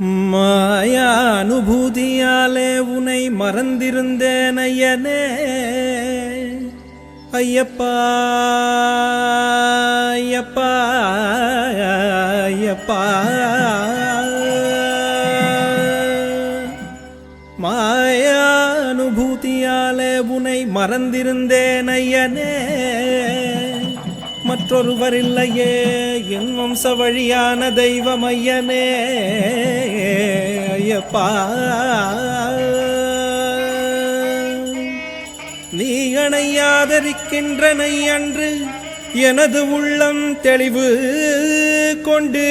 மாயா அனுபூதியாலே உனை மறந்திருந்தேன் ஐயனே. ஐயப்பா ஐயப்பா ஐயப்பா. மாயா அனுபூதியாலே உனை மறந்திருந்தேன் ஐயனே. மற்றொருவர் இல்லையே என் வம்ச வழியான தெய்வம் ஐயனே ஐயப்பா. நீ அணையாதரிக்கின்றனை அன்று எனது உள்ளம் தெளிவு கொண்டு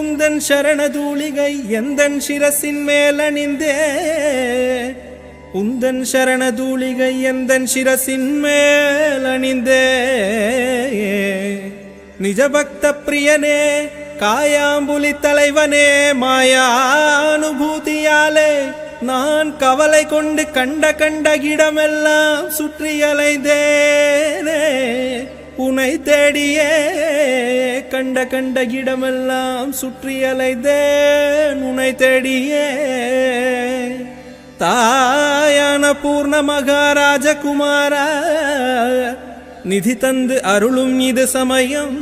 உந்தன் சரணதூளிகை எந்தன் சிரசின் மேலணிந்தே உந்தன் சரணதூளிகை எந்தன் சிரசின் மேல் அணிந்தே. நிஜபக்த பிரியனே காயாம்புலி தலைவனே மாயானுபூதியாலே நான் கவலை கொண்டு கண்ட கண்ட இடமெல்லாம் சுற்றி அலைந்தேனே உனை தேடியே கண்ட கண்ட இடமெல்லாம் சுற்றி அலைந்தேன் உனை தேடியே தாயான பூர்ண மகாராஜகுமார நிதி தந்து அருளும் இது சமயம்.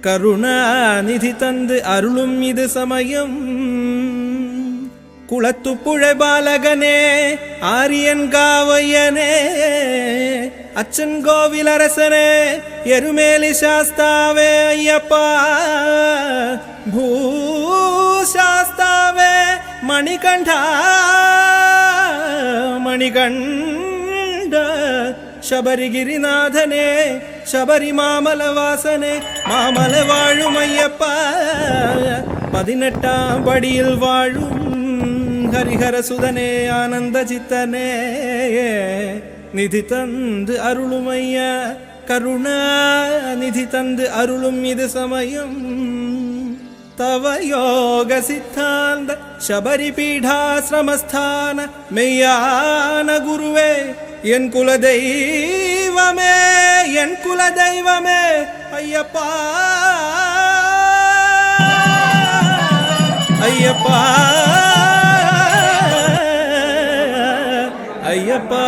கருணா நிதி தந்து அருளும் இது சமயம். குளத்து புழை பாலகனே ஆரியன் காவையனே அச்சன் கோவில் அரசனே எருமேலி சாஸ்தாவே ஐயப்பா. பூசாஸ்தாவே மணிகண்டா மணிகண்ட சபரிகிரிநாதனே சபரி மாமல வாசனே மாமல வாழும் ஐயப்பா பதினெட்டாம் படியில் வாழும் ஹரிஹர சுதனே ஆனந்த சித்தனே நிதி தந்து அருளும் ஐயா கருணா நிதி தந்து அருளும் இது சமயம். तव योगसिद्धान्त शबरिपीठाश्रमस्थान मेयान गुरुवे என் குலதெய்வமே என் குலதெய்வமே ஐயப்பா ஐயப்பா ஐயப்பா